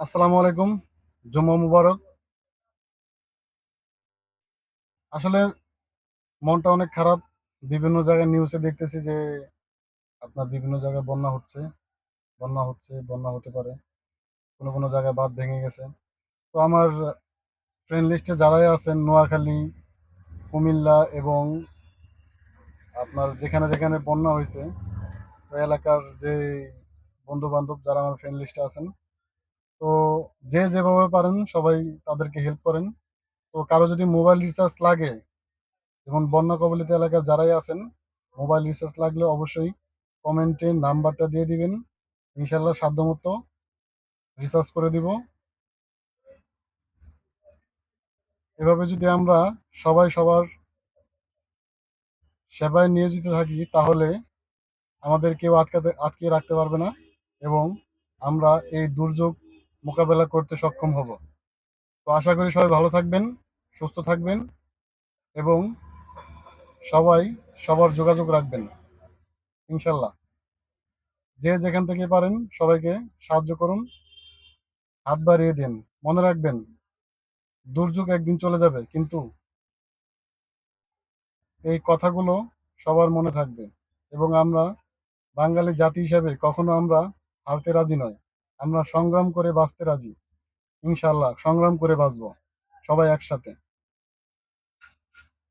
আসসালামু আলাইকুম, জুম্মা মুবারক। আসলে মনটা অনেক খারাপ। বিভিন্ন জায়গায় নিউজে দেখতেছি যে আপনার বিভিন্ন জায়গায় বন্যা হচ্ছে। বন্যা হচ্ছে, বন্যা হতে পারে। কোনো কোনো জায়গায় বাঁধ ভেঙে গেছে। তো আমার ফ্রেন্ড লিস্টে যারাই আছেন, নোয়াখালী, কুমিল্লা এবং আপনার যেখানে যেখানে বন্যা হয়েছে, ওই এলাকার যে বন্ধু বান্ধব যারা আমার ফ্রেন্ড লিস্টে আছেন তো যে যেভাবে পারেন সবাই তাদেরকে হেল্প করেন। তো কারও যদি মোবাইল রিচার্জ লাগে, যেমন বন্যা কবলিত এলাকার যারাই আছেন মোবাইল রিচার্জ লাগলে অবশ্যই কমেন্টে নাম্বারটা দিয়ে দিবেন। ইনশাল্লাহ সাধ্যমতো রিচার্জ করে দিব। এভাবে যদি আমরা সবাই সবার সেবায় নিয়োজিত থাকি, তাহলে আমাদের কেউ আটকাতে, আটকিয়ে রাখতে পারবে না এবং আমরা এই দুর্যোগ মোকাবেলা করতে সক্ষম হব। তো আশা করি সবাই ভালো থাকবেন, সুস্থ থাকবেন এবং সবাই সবার যোগাযোগ রাখবেন, ইনশাল্লাহ। যে যেখান থেকে পারেন সবাইকে সাহায্য করুন, হাত বাড়িয়ে দিন। মনে রাখবেন, দুর্যোগ একদিন চলে যাবে, কিন্তু এই কথাগুলো সবার মনে থাকবে এবং আমরা বাঙালি জাতি হিসাবে কখনো আমরা হারতে রাজি নয় আমরা সংগ্রাম করে বাঁচতে রাজি। ইনশাল্লাহ সংগ্রাম করে বাঁচব। সবাই একসাথে।